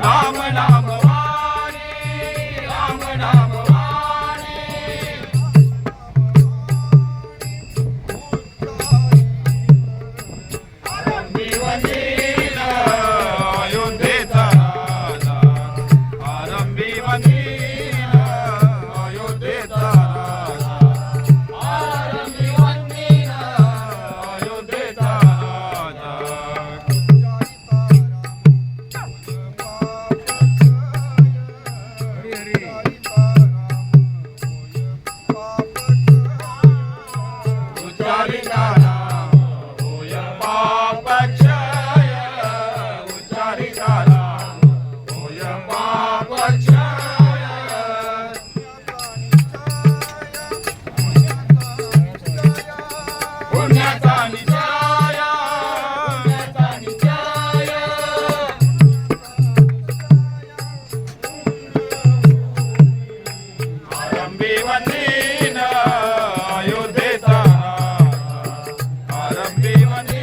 राम राम वाणी राम राम বেমানি